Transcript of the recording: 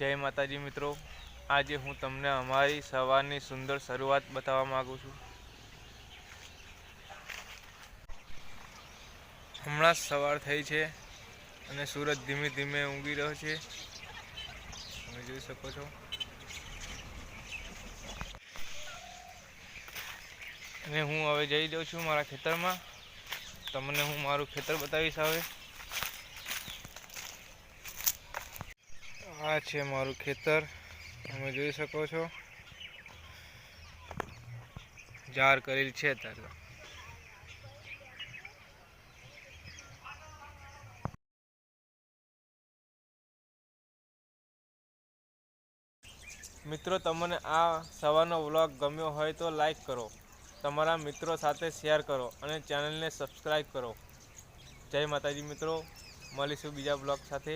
જય માતાજી મિત્રો. આજે હું તમને અમારી સવારની સુંદર શરૂઆત બતાવવા માગું છું. હમણાં જ સવાર થઈ છે અને સૂરજ ધીમે ધીમે ઊંઘી રહ્યો છે. તમે જોઈ શકો છો. અને હું હવે જઈ રહ્યો છું મારા ખેતરમાં. તમને હું મારું ખેતર બતાવીશ હવે. આ છે મારું ખેતર. તમે જોઈ શકો છો. જાર કરેલ છે અત્યારે મિત્રો, તમને આ સવારનો વ્લોગ ગમ્યો હોય તો લાઈક કરો. તમારા મિત્રો સાથે શેર કરો અને ચેનલને સબસ્ક્રાઈબ કરો. જય માતાજી મિત્રો. મળીશું બીજા બ્લોગ સાથે.